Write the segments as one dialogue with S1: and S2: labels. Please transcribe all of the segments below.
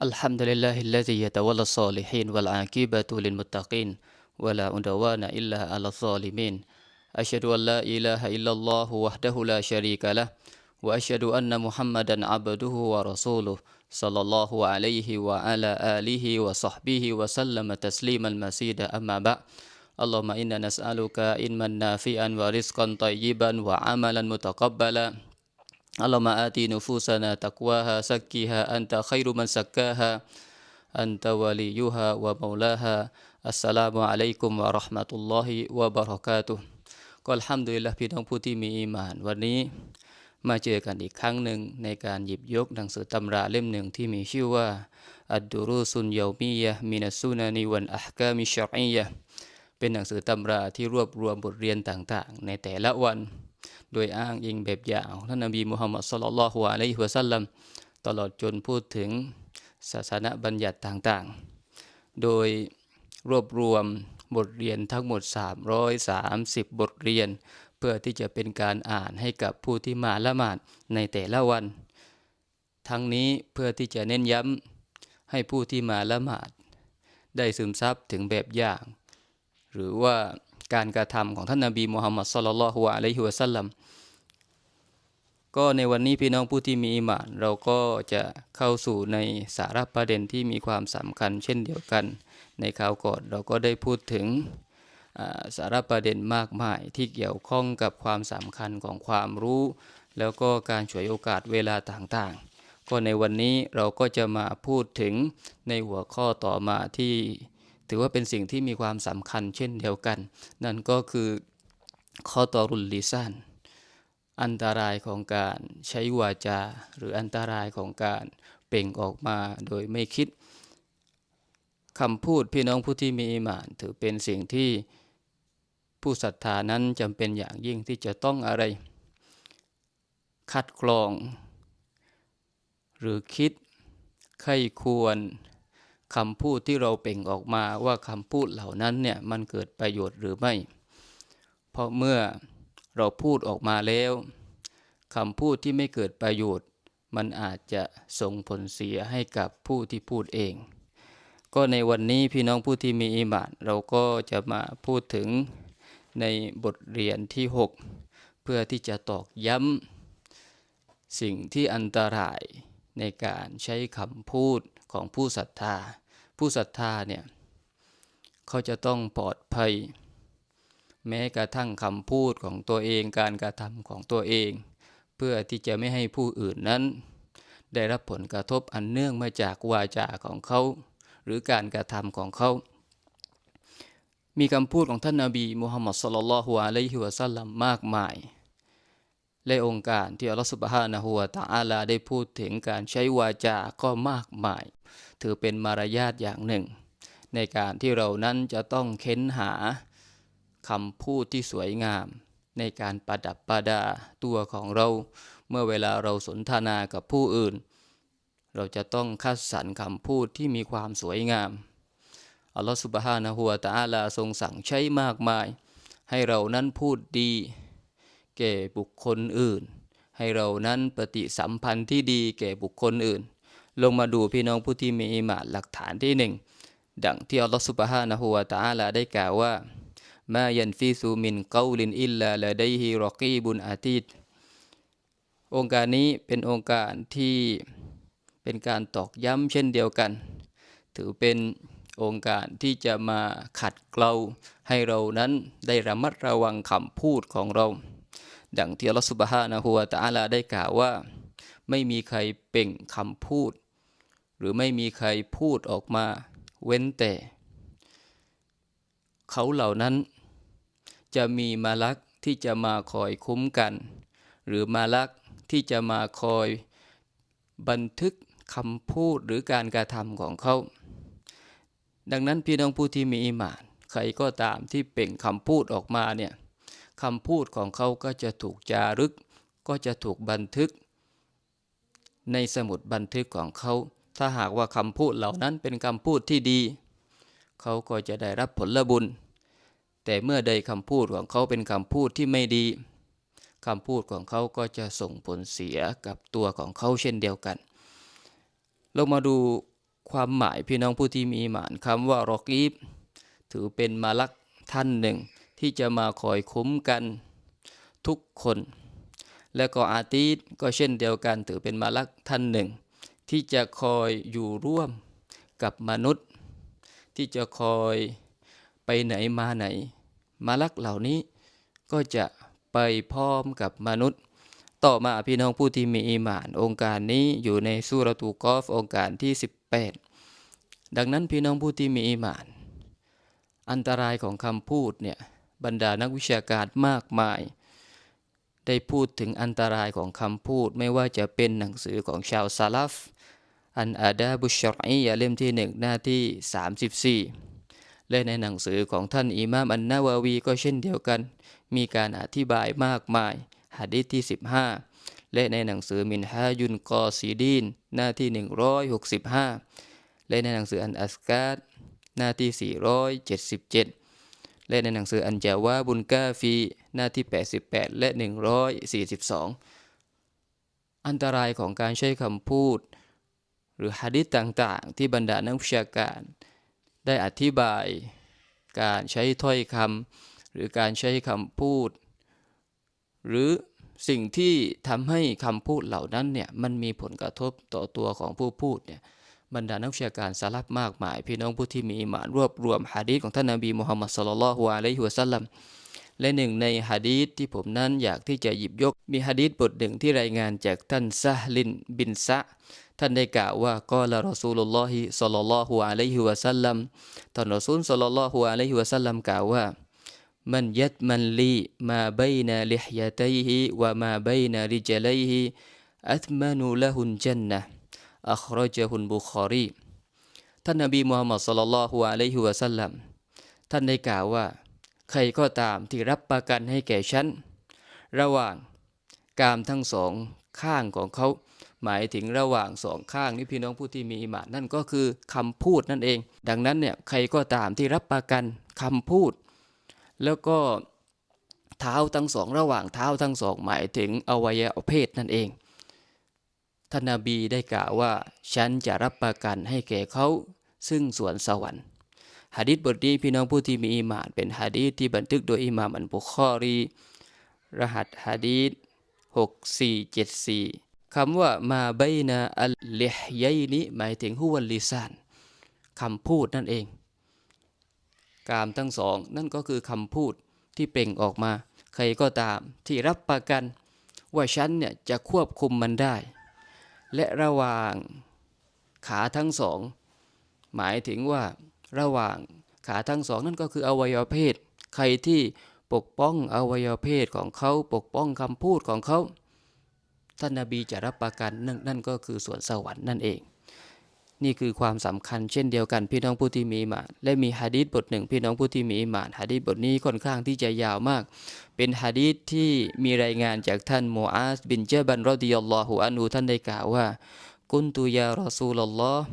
S1: الحمد لله الذي يتولى الصالحين والعاقبة للمتقين ولا عدوان إلا على الظالمين. أشهد أن لا إله إلا الله وحده لا شريك له وأشهد أن محمدا عبده ورسوله صلى الله عليه وعلى آله وصحبه وسلم تسليما مزيدا. أما بعد اللهم إنا نسألك علما نافعا ورزقا طيبا وعملا متقبلا. اللهم آت نفوسنا تقواها زكها أنت خير من زكاها أنت وليها ومولاها السلام عليكم ورحمة الله وبركاته ก็อัลฮัมดุลิลละพี่น้องผู้ที่มีอีหมาน วันนี้มาเจอกันอีกครั้งหนึ่งในการหยิบยกหนังสือตำราเล่มหนึ่งที่มีชื่อว่าอัดดูรุสุนยามียะมินัสซุนานีวันอัฮกามิชรอียะเป็นหนังสือตำราที่รวบรวมบทเรียนต่างๆ ในแต่ละวัน โดยอ้างอิงแบบอย่างท่านนบีมุฮัมมัดสุลลัลลอฮุอะลัยฮิวะสัลลัมตลอดจนพูดถึงศาสนบัญญัติต่างๆ โดยรวบรวมบทเรียนทั้งหมด 330 บทเรียน เพื่อที่จะเป็นการอ่านให้กับผู้ที่มาละหมาดในแต่ละวัน ทั้งนี้เพื่อที่จะเน้นย้ำให้ผู้ที่มาละหมาด ได้ซึมซับถึงแบบอย่าง หรือว่า การกระทำของท่านนาบีมุฮัมมัดสุลลัลฮุอะลัยฮิวะสัลลัมก็ในวันนี้พี่น้องผู้ที่มีอิมาน เราก็จะเข้าสู่ในสาระประเด็นที่มีความสำคัญเช่นเดียวกัน ในคราวก่อนเราก็ได้พูดถึงสาระประเด็นมากมายที่เกี่ยวข้องกับความสำคัญของความรู้ แล้วก็การฉวยโอกาสเวลาต่างๆ ก็ในวันนี้เราก็จะมาพูดถึงในหัวข้อต่อมาที่ ถือว่าเป็นสิ่งที่มีความสำคัญเช่นเดียวกัน นั่นก็คือข้อตอรุลลิซานอันตรายของการใช้วาจา หรืออันตรายของการเปล่งออกมาโดยไม่คิดคำพูดพี่น้องผู้ที่มีอิมาน ถือเป็นสิ่งที่ผู้ศรัทธานั้นจำเป็นอย่างยิ่งที่จะต้องอะไร คัดกรอง หรือคิดใครควร คำพูดที่เราเปล่งออกมาว่าคำพูดเหล่านั้นเนี่ยมันเกิดประโยชน์หรือไม่ เพราะเมื่อเราพูดออกมาแล้วคำพูดที่ไม่เกิดประโยชน์ มันอาจจะส่งผลเสียให้กับผู้ที่พูดเอง ก็ในวันนี้พี่น้องผู้ที่มีอิมานเราก็จะมาพูดถึงในบทเรียนที่ 6 เพื่อที่จะตอกย้ำสิ่งที่อันตรายในการใช้คำพูดของผู้ศรัทธา ผู้ศรัทธาเนี่ยเขาจะต้องปลอดภัย แม้กระทั่งคำพูดของตัวเองการกระทำของตัวเอง เพื่อที่จะไม่ให้ผู้อื่นนั้น ได้รับผลกระทบอันเนื่องมาจากวาจาของเขา หรือการกระทำของเขา มีคำพูดของท่านนาบีมุฮัมมัดสุลลัลฮุอะลัยฮิวะสัลลัมมากมาย และองค์การที่อัลลอฮฺสุบฮานะฮูวะตะอาลาได้พูดถึงการใช้วาจาก็มากมาย ถือเป็นมารยาทอย่างหนึ่ง ในการที่เรานั้นจะต้องเค้นหาคำพูดที่สวยงาม ในการประดับประดาตัวของเรา เมื่อเวลาเราสนทนากับผู้อื่น เราจะต้องคัดสรรคำพูดที่มีความสวยงามอัลลอฮฺสุบฮานะฮูวะตะอาลาทรงสั่งใช้มากมาย ให้เรานั้นพูดดี แก่บุคคลอื่น ให้เรานั้นปฏิสัมพันธ์ที่ดีแก่บุคคลอื่น ลงมาดูพี่น้องผู้ที่มีอิมานหลักฐานที่หนึ่งดังที่อัลลอฮฺสุบฮานะฮูวะตะอาลาได้กล่าวว่ามายันฟิซูมินกาลินอิลลาละไดฮิรอกีบุนอาติดองค์การนี้เป็นองค์การที่เป็นการตอกย้ำเช่นเดียวกัน ถือเป็นองค์การที่จะมาขัดเกลาให้เรานั้นได้ระมัดระวังคำพูดของเรา ดังที่อัลลอฮฺสุบฮานะฮูวะตะอาลาได้กล่าวว่า ไม่มีใครเป่งคำพูด หรือไม่มีใครพูดออกมาเว้นแต่ เขาเหล่านั้น จะมีมาลักที่จะมาคอยคุ้มกัน หรือมาลักที่จะมาคอยบันทึกคำพูดหรือการกระทำของเขา ดังนั้นพี่น้องผู้ที่มีอิมาน ใครก็ตามที่เป่งคำพูดออกมาเนี่ย คำพูดของเขาก็จะถูกจารึก ก็จะถูกบันทึก ในสมุดบันทึกของเขา ถ้าหากว่าคำพูดเหล่านั้นเป็นคำพูดที่ดี เขาก็จะได้รับผลบุญ แต่เมื่อใดคำพูดของเขาเป็นคำพูดที่ไม่ดีคำพูดของเขาก็จะส่งผลเสียกับตัวของเขาเช่นเดียวกัน เรามาดูความหมายพี่น้องผู้ที่มีหมานคำว่ารอกีบถือเป็นมาลักท่านหนึ่ง ที่จะมาคอยคุ้มกันทุกคน และก็อาตีดก็เช่นเดียวกันถือเป็นมาลักท่านหนึ่ง ที่จะคอยอยู่ร่วมกับมนุษย์ ที่จะคอยไปไหนมาไหน มาลักเหล่านี้ก็จะไปพร้อมกับมนุษย์ ต่อมาพี่น้องผู้ที่มีอีหมาน องค์การนี้อยู่ในสุรตูกอฟองค์การที่ 18 ดังนั้นพี่น้องผู้ที่มีอีหมาน อันตรายของคำพูดเนี่ย บรรดานักวิชาการมากมาย ได้พูดถึงอันตรายของคำพูดไม่ว่าจะเป็นหนังสือของชาวซาลฟอันอาดาบุชรอียเล่มที่หนึ่งหน้าที่ 34 และในหนังสือของท่านอิมามอันนาวาวีก็เช่นเดียวกัน มีการอธิบายมากมายหะดีษที่ 15 และในหนังสือมินฮายุนกอซีดีนหน้าที่ 165 และในหนังสืออันอัสกาดหน้าที่ 477 และในหนังสืออันจาวาบุนกาฟี หน้าที่ 88 และ 142 อันตรายของการใช้คำพูด หรือฮะดิษต่างๆ ที่บรรดานักวิชาการ ได้อธิบายการใช้ถ้อยคำหรือการใช้คำพูด หรือสิ่งที่ทำให้คำพูดเหล่านั้นเนี่ยมันมีผลกระทบต่อตัวของผู้พูดเนี่ย บรรดานักวิชาการสารับมากมาย พี่น้องผู้ที่มีอิมานรวบรวมฮะดีษของท่านนบีมุฮัมมัดสุลลัลฮุอะลัยฮิวะสัลลัมและหนึ่งในฮะดีษที่ผมนั้นอยากที่จะหยิบยก มีฮะดีษบทหนึ่งที่รายงานจากท่านซะฮลินบินซะท่านได้กล่าวว่ากอละรอซูลุลลอฮิศ็อลลัลลอฮุอะลัยฮิวะสัลลัมท่านรอซูลศ็อลลัลลอฮุอะลัยฮิวะสัลลัมกล่าวว่ามันยัดมันลีมาบัยนาลิฮยาตัยฮิวะมาบัยนาริจลัยฮิอัตมานุละหุนจันนะ อัครจฮุนบุคอรีท่านนบีมุฮัมมัดศ็อลลัลฮุอะลัยฮิวะสัลลัมท่านได้กล่าวว่า ใครก็ตามที่รับประกันให้แก่ฉัน ระหว่างกามทั้งสองข้างของเขา หมายถึงระหว่างสองข้างนี่พี่น้องผู้ที่มีอิมานนั่นก็คือคำพูดนั่นเอง ดังนั้นเนี่ยใครก็ตามที่รับประกันคำพูด แล้วก็เท้าทั้งสอง ระหว่างเท้าทั้งสอง หมายถึงอวัยวะเพศนั่นเอง ท่านนบีได้กล่าวว่า ฉันจะรับประกันให้แก่เขา ซึ่งสวนสวรรค์ฮะดิษบทนี้พี่น้องผู้ที่มีอิมานเป็นฮะดีษที่บันทึกโดยอิหม่ามอันบุคอรี รหัสฮะดีษ6474คำว่ามาไบนาอัลเลฮยัยนี้หมายถึงฮุวัลลิซานคำพูดนั่นเอง กามทั้งสอง นั่นก็คือคำพูดที่เปล่งออกมา ใครก็ตามที่รับประกัน ว่าฉันเนี่ยจะควบคุมมันได้ และระหว่างขาทั้งสอง หมายถึงว่าระหว่างขาทั้งสองนั่นก็คืออวัยวะเพศ ใครที่ปกป้องอวัยวะเพศของเขาปกป้องคำพูดของเขาท่านนาบีจะรับประกันนั่นนั่นก็คือสวนสวรรค์นั่นเอง นี่คือความสำคัญเช่นเดียวกันพี่น้องผู้ที่มีอิมาน และมีฮะดีษบทหนึ่งพี่น้องผู้ที่มีอิมานฮะดีษบทนี้ค่อนข้างที่จะยาวมาก เป็นฮะดีษที่มีรายงานจากท่านมูอาสบินเจบันรอดิยัลลอฮุอันูท่านได้กล่าวว่า กุนตุยารอซูลลอฮ์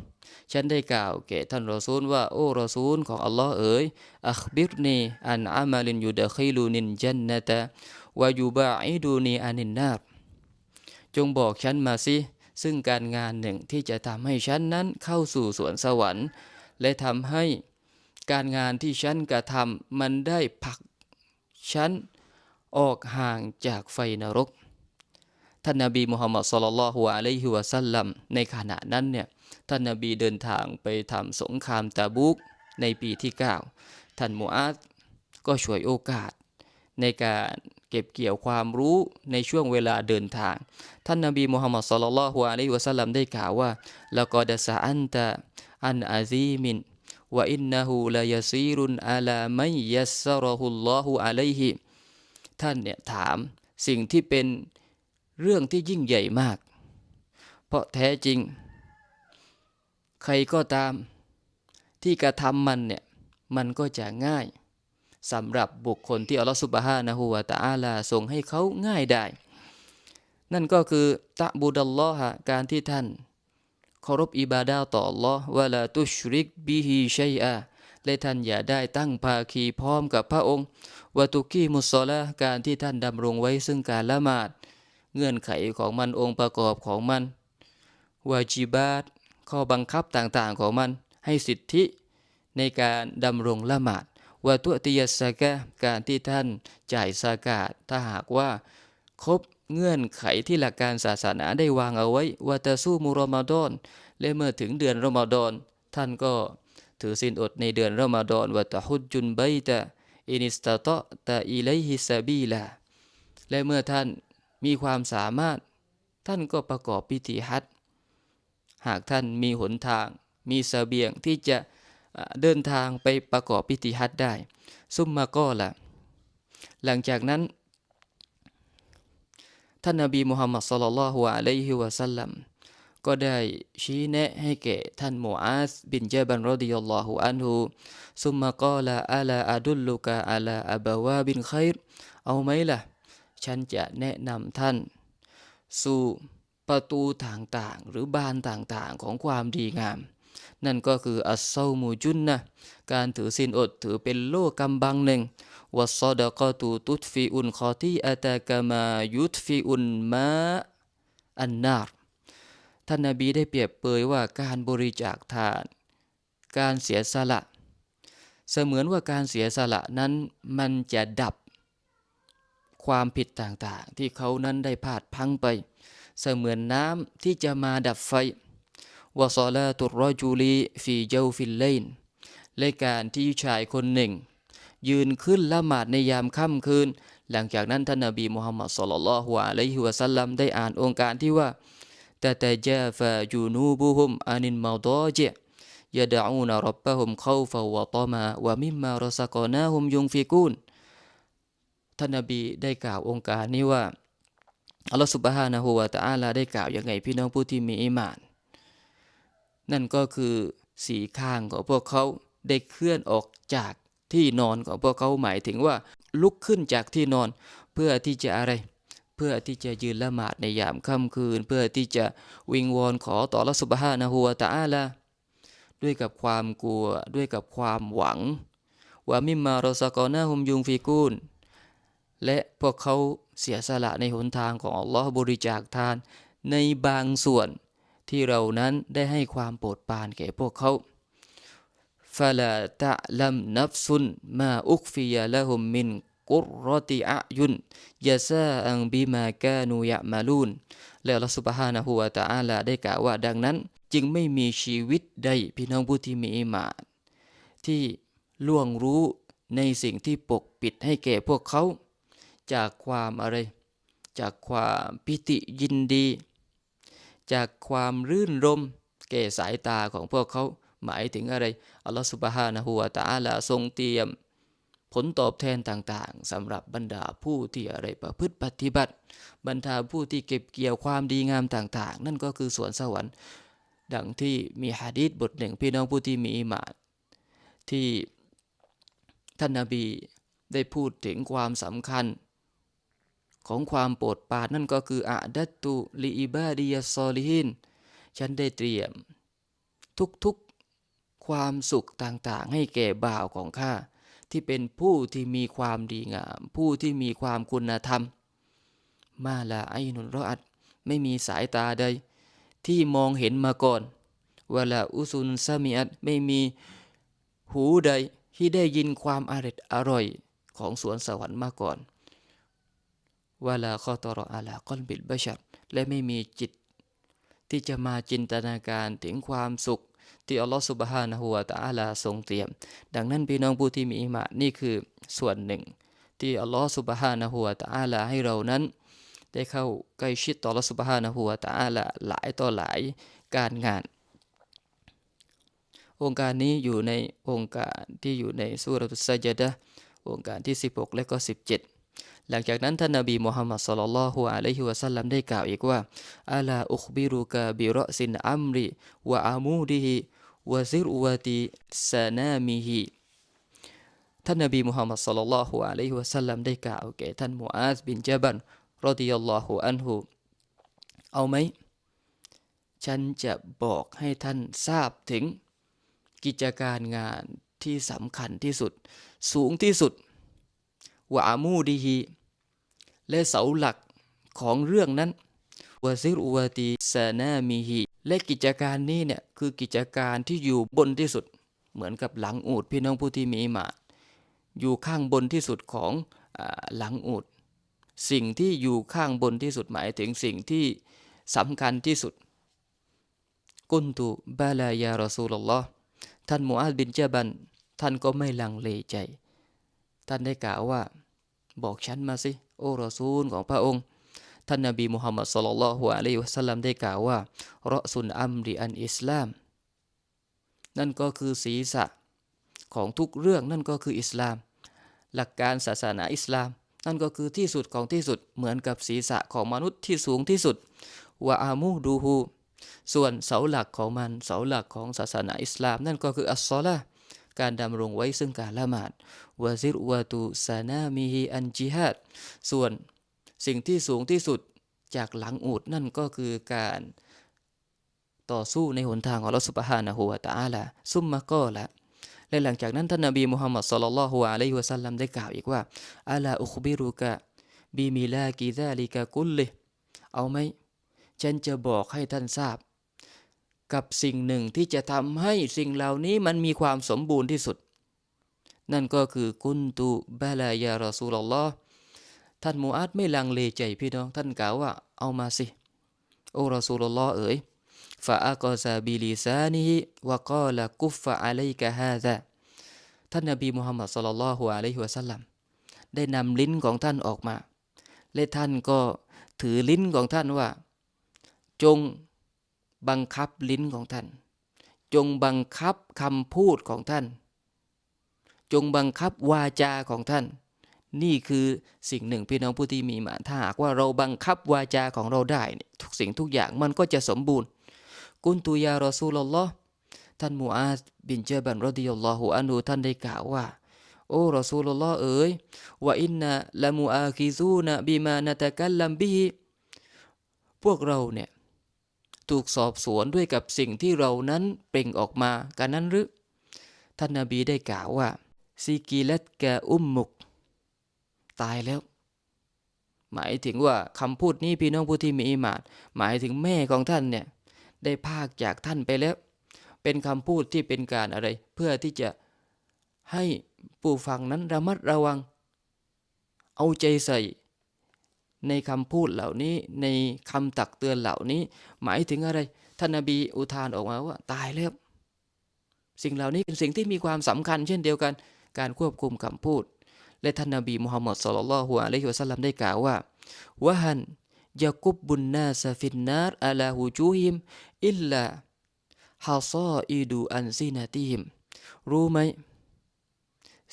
S1: ฉันได้กล่าวแก่ท่านรอซูลว่าโอ้รอซูลของอัลลอฮ์เอ๋ยอัคบิรนีอันอามาลินยูดะคิลูนินจันนตะวายูบาอิดูนีอานินนาบจงบอกฉันมาสิ ซึ่งการงานหนึ่งที่จะทำให้ฉันนั้นเข้าสู่สวนสวรรค์ และทำให้การงานที่ฉันกระทำมันได้ผลักฉันออกห่างจากไฟนรก ท่านนบีมุฮัมมัดสุลลัลฮุอะลัยฮิวะสัลลัมในขณะนั้นเนี่ยท่านนบีเดินทางไปทำสงครามตาบุกในปีที่ 9 ท่านมูอาดก็ช่วยโอกาสในการ เก็บเกี่ยวความรู้ในช่วงเวลาเดินทาง ท่านนบีมุฮัมมัดสุลลัลฮุอะลัยฮิวะสัลลัมได้กล่าวว่าแล้วก็ดะซาอันตะอันอาซีมินว่าอินนะฮูลายซีรุนอาลาไมยัสซรหุลลอฮุอะลัยฮิท่านเนี่ยถามสิ่งที่เป็นเรื่องที่ยิ่งใหญ่มาก เพราะแท้จริง ใครก็ตามที่กระทำมันเนี่ย มันก็จะง่าย สำหรับบุคคลที่อัลลอฮฺสุบฮานะฮูวะตะอาลาส่งให้เขาง่ายได้ นั่นก็คือตะบูดัลลอฮะการที่ท่านเคารพอิบาดาต่ออัลลอฮ์วะลาตุชริกบิฮิชัยอาและท่านอย่าได้ตั้งภาคีพร้อมกับพระองค์วะตุกีมุสลาการที่ท่านดำรงไว้ซึ่งการละหมาด เงื่อนไขของมันองค์ประกอบของมันวาจิบาตข้อบังคับต่างๆของมัน ให้สิทธิในการดำรงละหมาด วตุติยสกะการที่ท่านจ่ายสากาศถ้าหากว่า ครบเงื่อนไขที่หลักการศาสนาได้วางเอาไว้วาตาสู้มุรอมฎอนและเมื่อถึงเดือนรอมฎอนท่านก็ถือศีลอดในเดือนรอมฎอนวะตะฮุจจุนไบตะอินิสตะตะตะอิไลฮิซาบีลาและเมื่อท่านมีความสามารถ ท่านก็ประกอบพิธีฮัจหากท่านมีหนทาง มีเสบียงที่จะ เดินทางไปประกอบพิธีฮัจได้ ซุมมาก็ละหลังจากนั้น ท่านนบีมุฮัมมัดสุลลัลฮุอะลัยฮิวะสัลลัมก็ได้ชี้แนะให้แก่ท่านมูอาสบินเจบันรดิยัลลอฮุอันฮูซุมมากอลาอัลาอัดุลลุกะอัลาอับาวาบินไครเอาไหมล่ะ ฉันจะแนะนำท่าน สู่ประตูต่างๆ หรือบานต่างๆ ของความดีงาม นั่นก็คืออัสซามูจุนนะการถือศีลอดถือเป็นโลกำบังหนึ่งวัสซอดะกตูตุตฟีอุนคอตีอัตากามายุตฟีอุนมาอันนารท่านนบีได้เปรียบเปยว่าการบริจาคทาน การเสียสละ เสมือนว่าการเสียสละนั้นมันจะดับความผิดต่างๆ ที่เขานั้นได้พลาดพังไป เสมือนน้ำที่จะมาดับไฟ วะซอลาตุรอจูลีฟีเจฟิลเลนและการที่ชายคนหนึ่ง ยืนขึ้นละหมาดในยามค่ำคืน หลังจากนั้นท่านนบีมุฮัมมัดสลลัลฮุอะลัยฮิวะสัลลัมได้อ่านองค์การที่ว่าแต่แตะจาฟาจูนูบุฮุมอานินมาดอจยะดะอูนารับบะฮุมเขาฟาวะตมาวะมิมมารสกอนาฮุมยุงฟิกูนท่านนบีได้กล่าวองค์การนี้ว่าอัลลอฮฺสุบฮานะฮูวะตะอาลาได้กล่าวอย่างไงพี่น้องผู้ที่มีอิมาน นั่นก็คือสีข้างของพวกเขาได้เคลื่อนออกจากที่นอนของพวกเขาหมายถึงว่าลุกขึ้นจากที่นอนเพื่อที่จะอะไร เพื่อที่จะยืนละหมาดในยามค่ำคืน เพื่อที่จะวิงวอนขอต่อรัสุบฮานะฮูวตาอาลาด้วยกับความกลัวด้วยกับความหวังว่ามิมมารอสกอนาฮุมยุงฟีกูนและพวกเขาเสียสละในหนทางของอัลลอฮ์บริจาคทานในบางส่วน ที่เรานั้นได้ให้ความโปรดปรานแก่พวกเขาฟาลาตะลัมนัฟซุนมาอุกฟิยะละฮุมมินกุรติอายุนยาซาอังบิมากานูยะมาลูนแล้วละสุบฮานะฮูวาตาอาลาได้กล่าวว่าดังนั้น จึงไม่มีชีวิตใดพี่น้องผู้ที่มีอิมานที่ล่วงรู้ในสิ่งที่ปกปิดให้แก่พวกเขา จากความอะไร จากความพิติยินดี จากความรื่นรมแก่สายตาของพวกเขาหมายถึงอะไร อัลลอฮฺสุบฮานะฮูวาตาลาทรงเตรียม ผลตอบแทนต่างๆสำหรับบรรดาผู้ที่อะไรประพฤติปฏิบัติ บรรดาผู้ที่เก็บเกี่ยวความดีงามต่าง ๆ นั่นก็คือสวนสวรรค์ ดังที่มีฮะดีษบทหนึ่งพี่น้องผู้ที่มีอิมานที่ท่านนาบีได้พูดถึงความสำคัญ ของความโปรดปรานนั่นก็คืออาดัตตุลีอิบาดียซอลิฮินฉันได้เตรียม ทุกๆความสุขต่างๆ ให้แก่บ่าวของข้าที่เป็นผู้ที่มีความดีงาม ผู้ที่มีความคุณธรรม มาลาไอนุนรออัดไม่มีสายตาใด ที่มองเห็นมาก่อนเวลาอุซุนซามีอัดไม่มีหูใดที่ได้ยินความอร่อยอร่อยของสวนสวรรค์มาก่อน วลาข้อตรออาลาก้อนบิดบชัดและไม่มีจิต ที่จะมาจินตนาการถึงความสุข ที่อัลลอฮฺสุบฮานะฮูวาตาลาทรงเตรียม ดังนั้นพี่น้องผู้ที่มีอิมานนี่คือส่วนหนึ่ง ที่อัลลอฮฺสุบฮานะฮูวาตาลาให้เรานั้น ได้เข้าใกล้ชิดต่ออัลลอฮฺสุบฮานะฮูวาตาลาหลายต่อหลายการงานองค์การนี้อยู่ในองค์การที่อยู่ในสุรตุสัจดะองค์การที่ 16 และก็ 17 หลังจากนั้นท่านนบีมุฮัมมัดสลลัลฮุอะลัยฮิวะสัลลัมได้กล่าวอีกว่าอัลาอุคบิรุกะบิรอซินอัมริวะอามูดิฮิวะซิรวะติสนามิฮิท่านนบีมุฮัมมัดสลลัลฮุอะลัยฮิวะสัลลัมได้กล่าวแก่ท่านมูอาซบินจบันรอดิยัลลอฮุอันฮุเอาไหมฉันจะบอกให้ท่านทราบถึงกิจการงานที่สำคัญที่สุด สูงที่สุดวะอามูดีฮี และเสาหลักของเรื่องนั้นวะซิรวะติสนามิฮิและกิจการนี้เนี่ยคือกิจการที่อยู่บนที่สุด เหมือนกับหลังอูดพี่น้องผู้ที่มีอิหมานอยู่ข้างบนที่สุดของอหลังอูดสิ่งที่อยู่ข้างบนที่สุดหมายถึงสิ่งที่สำคัญที่สุด กุนตุบาลายารอซูลลอฮ์ท่านมูอาซบินเจบัน ท่านก็ไม่ลังเลใจ ท่านได้กล่าวว่า บอกฉันมาสิ โอ้รอซูลของพระองค์ ท่านนบีมุฮัมมัดสุลลัลฮุอะลัยฮิวะสัลลัมได้กล่าวว่าเราะซุนอัมริอันอิสลาม นั่นก็คือศีรษะของทุกเรื่องนั่นก็คืออิสลาม หลักการศาสนาอิสลาม นั่นก็คือที่สุดของที่สุดเหมือนกับศีรษะของมนุษย์ที่สูงที่สุดวะอามูดูฮูส่วนเสาหลักของมันเสาหลักของศาสนาอิสลาม นั่นก็คืออัสซอละห์ การดำรงไว้ซึ่งการละหมาดวะซิรวะตุซานามิฮิอันจิฮัดส่วนสิ่งที่สูงที่สุดจากหลังอูดนั่นก็คือการต่อสู้ในหนทางของอัลอสุบฮานะฮูวะตาลาซุมมะก็ละและหลังจากนั้นท่านนบีมุฮัมมัดศ็อลลัลลอฮุอะลัยฮิวะสัลลัมได้กล่าวอีกว่าอัลาอุคบิรุกะบิมิลากิซาลิกะกุลลิเอาไหมฉันจะบอกให้ท่านทราบ กับสิ่งหนึ่งที่จะทำให้สิ่งเหล่านี้มันมีความสมบูรณ์ที่สุด นั่นก็คือกุนตุบาลายารอซูลลอฮ์ท่านมูอาดไม่ลังเลใจพี่น้องท่านกล่าวว่าเอามาสิ โอรอซูลลอฮ์เอ๋ยฟาอักอซาบิลิซานิวะกอละกุฟฟะอะลัยกะฮาซาท่านนบีมุฮัมมัดศ็อลลัลลอฮุอะลัยฮิวะสัลลัมได้นำลิ้นของท่านออกมา และท่านก็ถือลิ้นของท่านว่า จง บังคับลิ้นของท่าน จงบังคับคำพูดของท่าน จงบังคับวาจาของท่าน นี่คือสิ่งหนึ่งพี่น้องผู้ที่มีหมานถ้าหากว่าเราบังคับวาจาของเราได้เนี่ยทุกสิ่งทุกอย่างมันก็จะสมบูรณ์ กุนตุยารอซูลลอฮ์ท่านมูอาซบินเจบันรดิยัลลอฮุอันฮูท่านได้กล่าวว่าโอ้รอซูลลอฮ์เอ๋ยว่าอินนะละมูอาคิซูนะบิมานะตะกัลลัมบิฮิพวกเราเนี่ย ถูกสอบสวนด้วยกับสิ่งที่เรานั้นเปล่งออกมากันนั้นหรือ ท่านนาบีได้กล่าวว่าซิกิเลตกอุ้มมุก ตายแล้ว หมายถึงว่าคำพูดนี้พี่น้องผู้ที่มีอิมานหมายถึงแม่ของท่านเนี่ยได้พากจากท่านไปแล้ว เป็นคำพูดที่เป็นการอะไร เพื่อที่จะให้ผู้ฟังนั้นระมัดระวัง เอาใจใส่ ในคำพูดเหล่านี้ในคำตักเตือนเหล่านี้ หมายถึงอะไรท่านนบีอุทานออกมาว่าตายแล้วสิ่งเหล่านี้เป็นสิ่งที่มีความสำคัญ เช่นเดียวกัน การควบคุมคำพูด และท่านนบีมุฮัมมัดสุลลัลฮุอะลัยฮิวะสัลลัมได้กล่าวว่าวะฮันยากุบบุนนาสฟินนารอะลาฮูจูฮิมอิลลาฮาซออีดูอันซีนาติฮิมรู้ไหม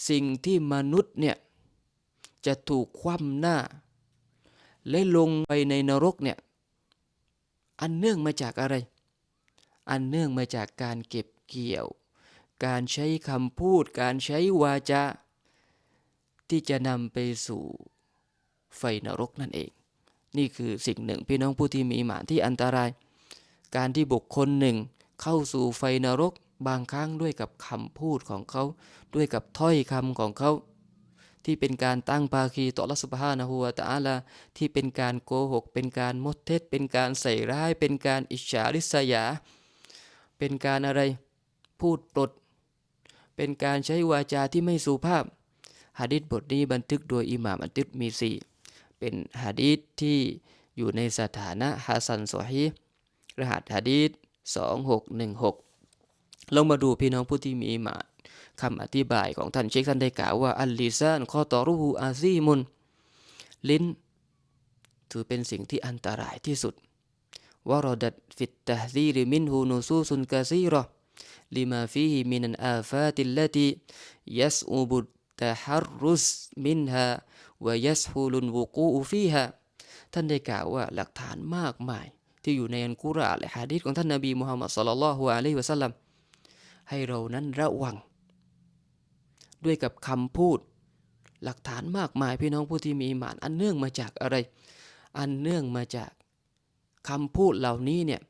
S1: สิ่งที่มนุษย์เนี่ย จะถูกคว่ำหน้า และลงไปในนรกเนี่ย อันเนื่องมาจากอะไร อันเนื่องมาจากการเก็บเกี่ยว การใช้คำพูด การใช้วาจาที่จะนำไปสู่ไฟนรกนั่นเอง นี่คือสิ่งหนึ่งพี่น้องผู้ที่มีหมานที่อันตราย การที่บุคคลหนึ่งเข้าสู่ไฟนรกบางครั้งด้วยกับคำพูดของเขา ด้วยกับถ้อยคำของเขา ที่เป็นการตั้งภาคีต่ออัลลอฮฺสุบฮานะฮูวตะอาลาที่เป็นการโกหก เป็นการมดเท็จเป็นการใส่ร้าย เป็นการอิจฉาริษยา เป็นการอะไรพูดปลด เป็นการใช้วาจาที่ไม่สุภาพหะดิษบทนี้บันทึกโดยอิหม่ามอัตติมีซีเป็นหะดีษที่อยู่ในสถานะฮัสซันซอฮีรหัสหะดีษ2616ลงมาดูพี่น้องผู้ที่มีอิหมาน คำอธิบายของท่านเชคท่านได้กล่าวว่าอัลลิซานคอต่อรูฮูอาซีมุน ลิ้น ถือเป็นสิ่งที่อันตรายที่สุดวรดัดฟิตตะซีริมินฮูนูซูซุนกะซีรอลิมาฟีฮิมินันอาฟาติลลตียัสอูบุตตะฮัรรุสมินฮาวยัสฮูลุนวุกูอูฟีฮาท่านได้กล่าวว่าหลักฐานมากมาย ที่อยู่ในอันกุรอานและฮะดีษของท่านนบีมุฮัมมัดศ็อลลัลลอฮุอะลัยฮิวะสัลลัมให้เรานั้นระวัง ด้วยกับคำพูด หลักฐานมากมายพี่น้องผู้ที่มีอิหมานอันเนื่องมาจากอะไร อันเนื่องมาจากคำพูดเหล่านี้เนี่ย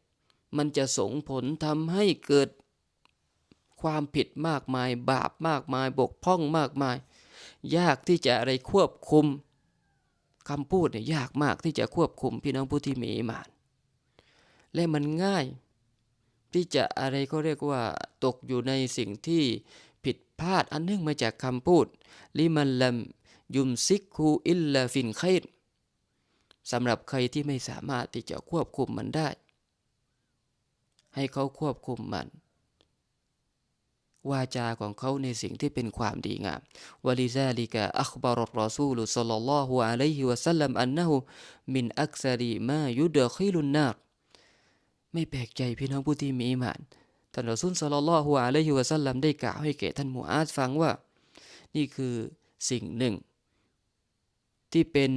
S1: มันจะส่งผลทำให้เกิดความผิดมากมาย บาปมากมาย บกพร่องมากมาย ยากที่จะอะไรควบคุมคำพูดเนี่ยยากมากที่จะควบคุมพี่น้องผู้ที่มีอิหมาน และมันง่ายที่จะอะไรก็เรียกว่าตกอยู่ในสิ่งที่ ผิดพลาดอันเนื่องมาจากคำพูด ลิมันลัมยุมซิกคูอิลลาฟินไครสำหรับใครที่ไม่สามารถที่จะควบคุมมันได้ ให้เขาควบคุมมัน วาจาของเขาในสิ่งที่เป็นความดีงามวลิซาลิกะอัคบารรอซูลุสลลัลลอฮุอะลัยฮิวะสัลลัมอันนะฮูมินอักซารีมายุดะคิลุนนารไม่แปลกใจพี่น้องผู้ที่มีอีหมาน ท่านรอซูลสัลลัลลอฮุอะลัยฮิวะสัลลัมได้กล่าวให้แก่ท่านมูอาซฟังว่า นี่คือสิ่งหนึ่ง ที่เป็น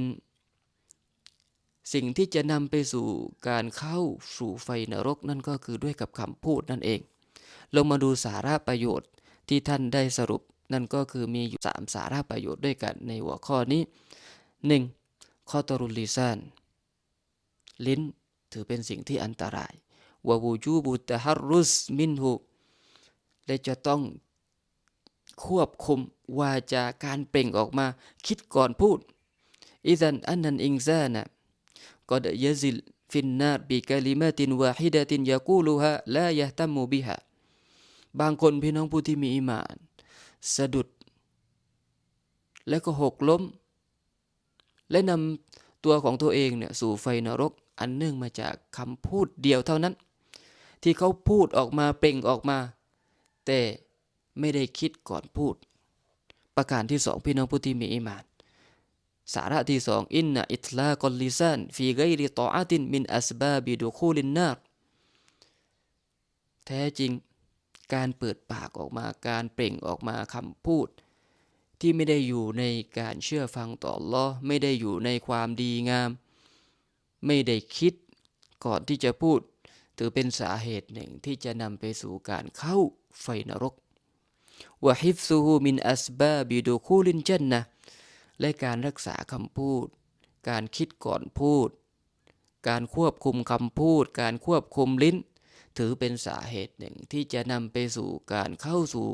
S1: สิ่งที่จะนำไปสู่การเข้าสู่ไฟนรกนั่นก็คือด้วยกับคำพูดนั่นเอง ลงมาดูสาระประโยชน์ที่ท่านได้สรุปนั่นก็คือมีอยู่สามสาระประโยชน์ด้วยกันในหัวข้อนี้ 1. ข้อตรุลิซานลิ้นถือเป็นสิ่งที่อันตราย วะวูจูบุตฮัรรุสมินหุและจะต้องควบคุมวาจาการเปล่งออกมา คิดก่อนพูดอิซันอันนันอิงซานะกอดยซิลฟินนาร์บิกะลิมาตินวาฮิดะตินยากูลูฮะลายะตัมมูบิฮะบางคนพี่น้องผู้ที่มีอิมาน สะดุด และก็หกล้ม และนำตัวของตัวเองเนี่ยสู่ไฟนรก อันเนื่องมาจากคำพูดเดียวเท่านั้น ที่เขาพูดออกมาเปล่งออกมา แต่ไม่ได้คิดก่อนพูด ประการที่สองพี่น้องผู้ที่มีอิมาน สาระที่สองอินนะอิตลากอลลิซานฟีไกริตออาตินมินอัสบาบิดูคูลินนาร์แท้จริงการเปิดปากออกมาการเปล่งออกมาคำพูด ที่ไม่ได้อยู่ในการเชื่อฟังต่อลอไม่ได้อยู่ในความดีงาม ไม่ได้คิดก่อนที่จะพูด ถือเป็นสาเหตุหนึ่งที่จะนำไปสู่การเข้าไฟนรกวะฮิฟซูฮูมินอัสบาบิดูคูลินเจนนะและการรักษาคำพูด การคิดก่อนพูด การควบคุมคำพูด การควบคุมลิ้น ถือเป็นสาเหตุหนึ่งที่จะนำไปสู่การเข้าสู่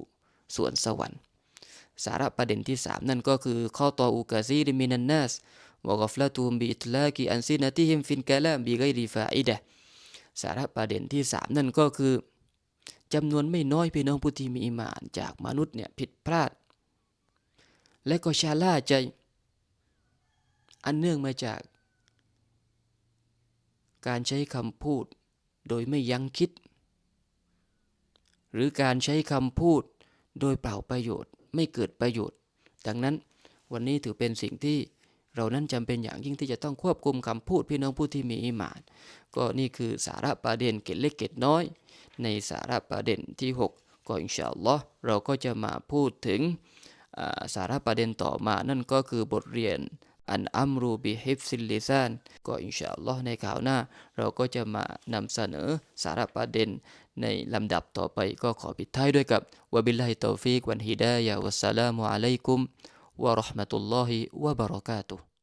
S1: สวนสวรรค์ สาระประเด็นที่ 3 นั่นก็คือข้อต่ออุกาซีริมินันนัสวกฟลาตูมบิอิตลากีอันซินาติฮิมฟินกะลามบิไกริฟาอิดะ สาระประเด็นที่ 3 นั่นก็คือจำนวนไม่น้อยพี่น้องผู้ที่มีอิมานจากมนุษย์เนี่ยผิดพลาด และก็ชาล่าใจ อันเนื่องมาจาก การใช้คำพูดโดยไม่ยั้งคิด หรือการใช้คำพูดโดยเปล่าประโยชน์ ไม่เกิดประโยชน์ ดังนั้นวันนี้ถือเป็นสิ่งที่ เรานั้นจำเป็นอย่างยิ่งที่จะต้องควบคุมคำพูดพี่น้องผู้ที่มีอิมาน ก็นี่คือสาระประเด็นเกตเล็กเกตน้อย ในสาระประเด็นที่ 6 ก็อินชาอัลลอฮ์เราก็จะมาพูดถึงสาระประเด็นต่อมานั่นก็คือบทเรียนอันอัมรูบิฮิฟซิลลิซานก็อินชาอัลลอฮ์ในข่าวหน้า เราก็จะมานำเสนอสาระประเด็นในลำดับต่อไปก็ขอปิดท้ายด้วยกับวะบิลลาฮิตอฟิกวันฮิดายะวัสสลามุอะลัยกุม วะร